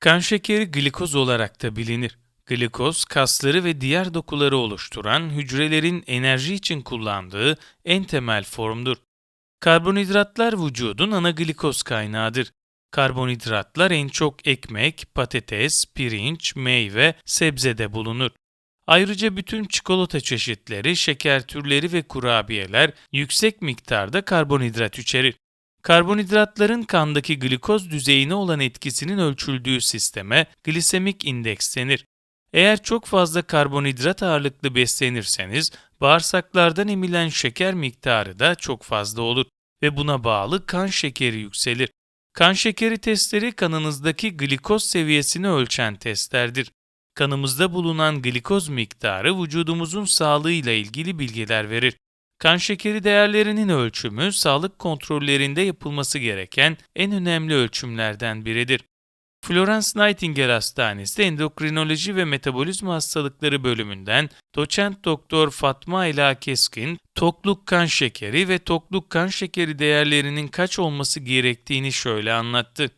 Kan şekeri glikoz olarak da bilinir. Glikoz, kasları ve diğer dokuları oluşturan hücrelerin enerji için kullandığı en temel formdur. Karbonhidratlar vücudun ana glikoz kaynağıdır. Karbonhidratlar en çok ekmek, patates, pirinç, meyve, sebzede bulunur. Ayrıca bütün çikolata çeşitleri, şeker türleri ve kurabiyeler yüksek miktarda karbonhidrat içerir. Karbonhidratların kandaki glikoz düzeyine olan etkisinin ölçüldüğü sisteme glisemik indeks denir. Eğer çok fazla karbonhidrat ağırlıklı beslenirseniz bağırsaklardan emilen şeker miktarı da çok fazla olur ve buna bağlı kan şekeri yükselir. Kan şekeri testleri kanınızdaki glikoz seviyesini ölçen testlerdir. Kanımızda bulunan glikoz miktarı vücudumuzun sağlığıyla ilgili bilgiler verir. Kan şekeri değerlerinin ölçümü sağlık kontrollerinde yapılması gereken en önemli ölçümlerden biridir. Florence Nightingale Hastanesi Endokrinoloji ve Metabolizma Hastalıkları bölümünden doçent doktor Fatma Ela Keskin, tokluk kan şekeri ve tokluk kan şekeri değerlerinin kaç olması gerektiğini şöyle anlattı.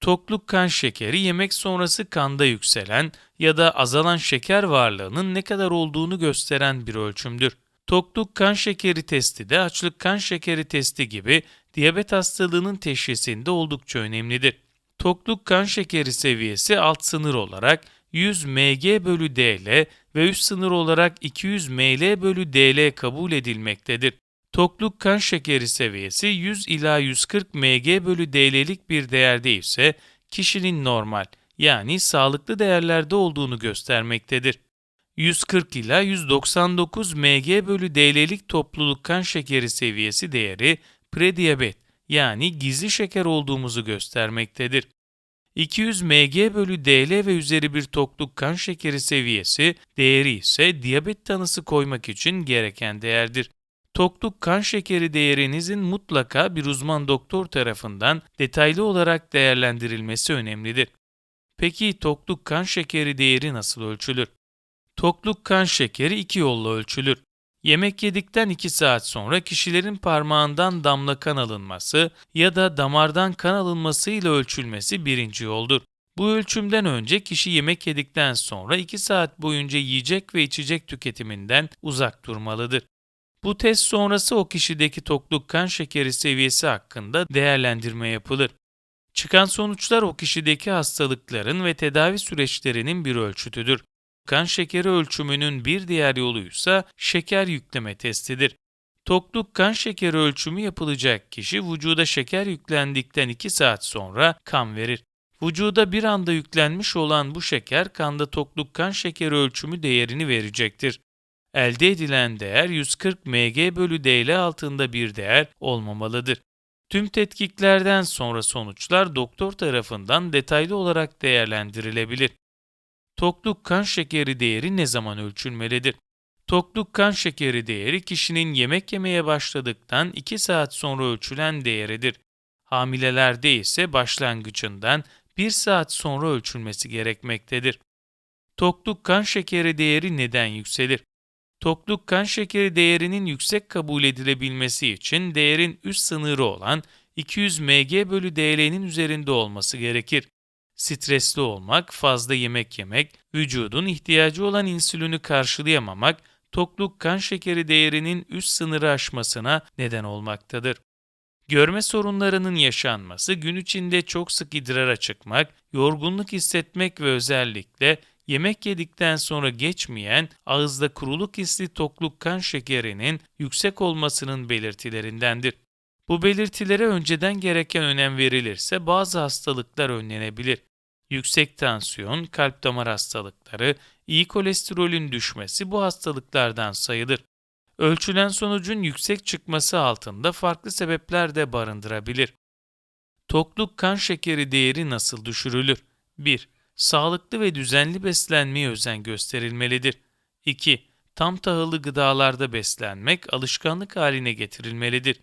Tokluk kan şekeri yemek sonrası kanda yükselen ya da azalan şeker varlığının ne kadar olduğunu gösteren bir ölçümdür. Tokluk kan şekeri testi de açlık kan şekeri testi gibi diyabet hastalığının teşhisinde oldukça önemlidir. Tokluk kan şekeri seviyesi alt sınır olarak 100 mg bölü dl ve üst sınır olarak 200 ml bölü dl kabul edilmektedir. Tokluk kan şekeri seviyesi 100 ila 140 mg bölü dl'lik bir değerde ise kişinin normal yani sağlıklı değerlerde olduğunu göstermektedir. 140 ila 199 mg bölü dl'lik topluluk kan şekeri seviyesi değeri prediyabet yani gizli şeker olduğumuzu göstermektedir. 200 mg bölü dl ve üzeri bir tokluk kan şekeri seviyesi değeri ise diyabet tanısı koymak için gereken değerdir. Tokluk kan şekeri değerinizin mutlaka bir uzman doktor tarafından detaylı olarak değerlendirilmesi önemlidir. Peki tokluk kan şekeri değeri nasıl ölçülür? Tokluk kan şekeri iki yolla ölçülür. Yemek yedikten 2 saat sonra kişilerin parmağından damla kan alınması ya da damardan kan alınması ile ölçülmesi birinci yoldur. Bu ölçümden önce kişi yemek yedikten sonra 2 saat boyunca yiyecek ve içecek tüketiminden uzak durmalıdır. Bu test sonrası o kişideki tokluk kan şekeri seviyesi hakkında değerlendirme yapılır. Çıkan sonuçlar o kişideki hastalıkların ve tedavi süreçlerinin bir ölçütüdür. Kan şekeri ölçümünün bir diğer yoluysa şeker yükleme testidir. Tokluk kan şekeri ölçümü yapılacak kişi vücuda şeker yüklendikten 2 saat sonra kan verir. Vücuda bir anda yüklenmiş olan bu şeker kanda tokluk kan şekeri ölçümü değerini verecektir. Elde edilen değer 140 mg bölü dl altında bir değer olmamalıdır. Tüm tetkiklerden sonra sonuçlar doktor tarafından detaylı olarak değerlendirilebilir. Tokluk kan şekeri değeri ne zaman ölçülmelidir? Tokluk kan şekeri değeri kişinin yemek yemeye başladıktan 2 saat sonra ölçülen değeridir. Hamilelerde ise başlangıcından 1 saat sonra ölçülmesi gerekmektedir. Tokluk kan şekeri değeri neden yükselir? Tokluk kan şekeri değerinin yüksek kabul edilebilmesi için değerin üst sınırı olan 200 mg bölü dl'nin üzerinde olması gerekir. Stresli olmak, fazla yemek yemek, vücudun ihtiyacı olan insülini karşılayamamak, tokluk kan şekeri değerinin üst sınırı aşmasına neden olmaktadır. Görme sorunlarının yaşanması, gün içinde çok sık idrara çıkmak, yorgunluk hissetmek ve özellikle yemek yedikten sonra geçmeyen ağızda kuruluk hisli tokluk kan şekerinin yüksek olmasının belirtilerindendir. Bu belirtilere önceden gereken önem verilirse bazı hastalıklar önlenebilir. Yüksek tansiyon, kalp damar hastalıkları, iyi kolesterolün düşmesi bu hastalıklardan sayılır. Ölçülen sonucun yüksek çıkması altında farklı sebepler de barındırabilir. Tokluk kan şekeri değeri nasıl düşürülür? 1. Sağlıklı ve düzenli beslenmeye özen gösterilmelidir. 2. Tam tahıllı gıdalarda beslenmek alışkanlık haline getirilmelidir.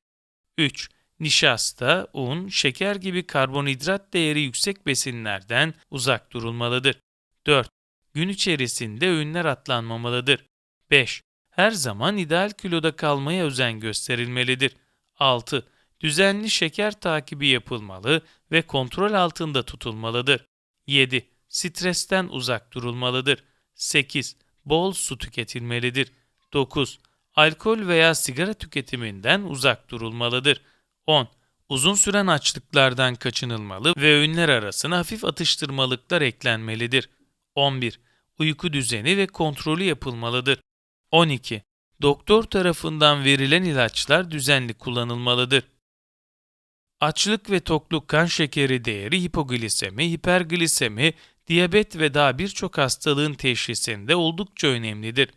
3. Nişasta, un, şeker gibi karbonhidrat değeri yüksek besinlerden uzak durulmalıdır. 4. Gün içerisinde öğünler atlanmamalıdır. 5. Her zaman ideal kiloda kalmaya özen gösterilmelidir. 6. Düzenli şeker takibi yapılmalı ve kontrol altında tutulmalıdır. 7. Stresten uzak durulmalıdır. 8. Bol su tüketilmelidir. 9. Alkol veya sigara tüketiminden uzak durulmalıdır. 10. Uzun süren açlıklardan kaçınılmalı ve öğünler arasına hafif atıştırmalıklar eklenmelidir. 11. Uyku düzeni ve kontrolü yapılmalıdır. 12. Doktor tarafından verilen ilaçlar düzenli kullanılmalıdır. Açlık ve tokluk kan şekeri değeri hipoglisemi, hiperglisemi, diyabet ve daha birçok hastalığın teşhisinde oldukça önemlidir.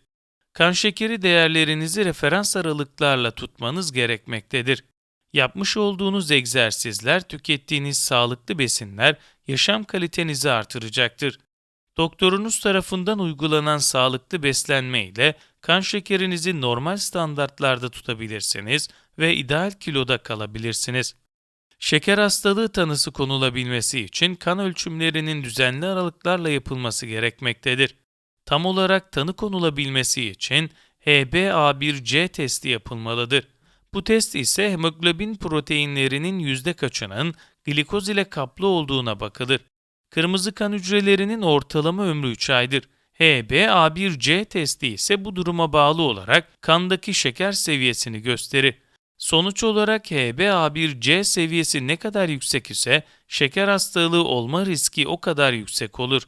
Kan şekeri değerlerinizi referans aralıklarla tutmanız gerekmektedir. Yapmış olduğunuz egzersizler, tükettiğiniz sağlıklı besinler yaşam kalitenizi artıracaktır. Doktorunuz tarafından uygulanan sağlıklı beslenme ile kan şekerinizi normal standartlarda tutabilirsiniz ve ideal kiloda kalabilirsiniz. Şeker hastalığı tanısı konulabilmesi için kan ölçümlerinin düzenli aralıklarla yapılması gerekmektedir. Tam olarak tanı konulabilmesi için HbA1c testi yapılmalıdır. Bu test ise hemoglobin proteinlerinin yüzde kaçının glikoz ile kaplı olduğuna bakılır. Kırmızı kan hücrelerinin ortalama ömrü 3 aydır. HbA1c testi ise bu duruma bağlı olarak kandaki şeker seviyesini gösterir. Sonuç olarak HbA1c seviyesi ne kadar yüksek ise şeker hastalığı olma riski o kadar yüksek olur.